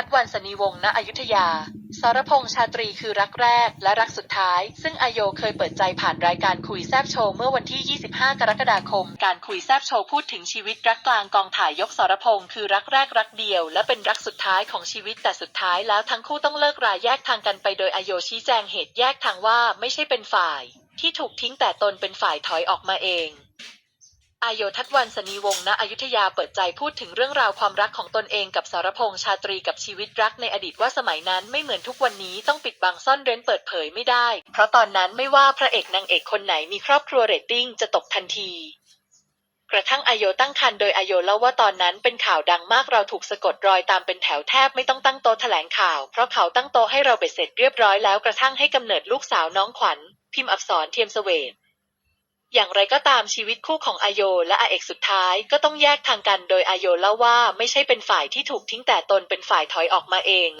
ทัศน์วันสนีวงศ์ ณ อยุธยา สรพงษ์ชาตรีคือรักแรกและรักสุดท้าย ซึ่งอโยเคยเปิดใจผ่านรายการคุยแซบโชว์เมื่อวันที่ 25 กรกฎาคม การคุยแซบโชว์พูดถึงชีวิตรักกลางกองถ่ายยกสรพงษ์คือรักแรกรักเดียว และเป็นรักสุดท้ายของชีวิตแต่สุดท้ายแล้วทั้งคู่ต้องเลิกราแยกทางกันไปโดยอโยชี้แจงเหตุแยกทางว่าไม่ใช่เป็นฝ่าย ที่ถูกทิ้งแต่ตนเป็นฝ่ายถอยออกมาเอง อายโยทัศวันสนีวงศ์ ณ อยุธยาเปิดใจพูดถึงเรื่องราวความรักของตนเองกับสารพงษ์ชาตรีกับชีวิตรักในอดีตว่าสมัยนั้นไม่เหมือนทุกวันนี้ต้องปิดบังซ่อนเร้นเปิดเผยไม่ได้ เพราะตอนนั้นไม่ว่าพระเอกนางเอกคนไหนมีครอบครัวเรตติ้งจะตกทันที กระทั่งอโยตั้งครรภ์โดยอโยเล่าว่าตอนนั้นเป็นข่าวดังมากเราถูกสะกดรอยตามเป็นแถวแทบไม่ต้องตั้งโต๊ะแถลงข่าว เพราะเขาตั้งโต๊ะให้เราเบ็ดเสร็จเรียบร้อยแล้วกระทั่งให้กำเนิดลูกสาวน้องขวัญ พิมพ์อักษรเทียมเสวต อย่างไรก็ตามชีวิตคู่ของอโยและอาเอกสุดท้ายก็ต้องแยกทางกันโดยอโยเล่าว่าไม่ใช่เป็นฝ่ายที่ถูกทิ้งแต่ตนเป็นฝ่ายถอยออกมาเอง